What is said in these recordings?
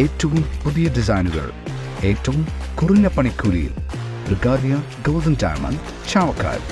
ഏറ്റവും പുതിയ ഡിസൈനുകൾ ഏറ്റവും കുറഞ്ഞ പണിക്കൂലിയിൽ. ബ്രിഗാദിയ ഗോൾഡൻ ഡയമണ്ട് ചാവക്കാൽ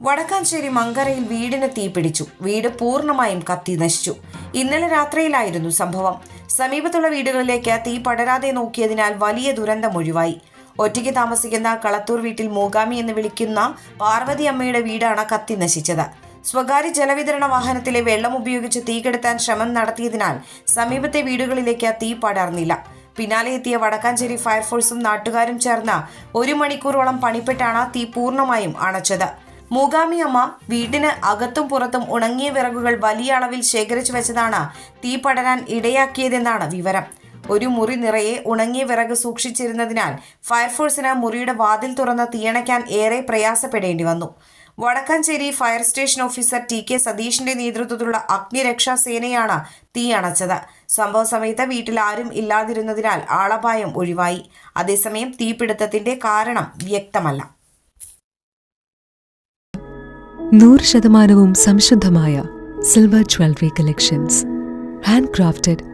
വടക്കാഞ്ചേരി മങ്കരയിൽ വീടിന് തീപിടിച്ചു വീട് പൂർണമായും കത്തി നശിച്ചു. ഇന്നലെ രാത്രിയിലായിരുന്നു സംഭവം. സമീപത്തുള്ള വീടുകളിലേക്ക് തീ പടരാതെ നോക്കിയതിനാൽ വലിയ ദുരന്തം ഒഴിവായി. ഒറ്റയ്ക്ക് താമസിക്കുന്ന കളത്തൂർ വീട്ടിൽ മൂകാമി എന്ന് വിളിക്കുന്ന പാർവതി അമ്മയുടെ വീടാണ് കത്തി നശിച്ചത്. സ്വകാര്യ ജലവിതരണ വാഹനത്തിലെ വെള്ളം ഉപയോഗിച്ച് തീ കെടുത്താൻ ശ്രമം നടത്തിയതിനാൽ സമീപത്തെ വീടുകളിലേക്ക് തീ പടർന്നില്ല. പിന്നാലെ എത്തിയ വടക്കാഞ്ചേരി ഫയർഫോഴ്സും നാട്ടുകാരും ചേർന്ന് ഒരു മണിക്കൂറോളം പണിപ്പെട്ടാണ് തീ പൂർണമായും അണച്ചത്. മൂകാമി അമ്മ വീടിന് അകത്തും പുറത്തും ഉണങ്ങിയ വിറകുകൾ വലിയ അളവിൽ ശേഖരിച്ചു വെച്ചതാണ് തീ പടരാൻ ഇടയാക്കിയതെന്നാണ് വിവരം. ഒരു മുറി നിറയെ ഉണങ്ങിയ വിറക് സൂക്ഷിച്ചിരുന്നതിനാൽ ഫയർഫോഴ്സിന് മുറിയുടെ വാതിൽ തുറന്ന് തീയണയ്ക്കാൻ ഏറെ പ്രയാസപ്പെടേണ്ടി വന്നു. Vadakkanchery fire station officer T K സതീഷിന്റെ നേതൃത്വത്തിലുള്ള അഗ്നിരക്ഷാ സേനയാണ് തീ അണച്ചത്. സംഭവ സമയത്ത് വീട്ടിൽ ആരും ഇല്ലാതിരുന്നതിനാൽ ആളപായം ഒഴിവായി. അതേസമയം തീപിടുത്തത്തിന്റെ കാരണം വ്യക്തമല്ല. നൂറ് ശതമാനവും സംശുദ്ധമായ silver jewellery collections. Handcrafted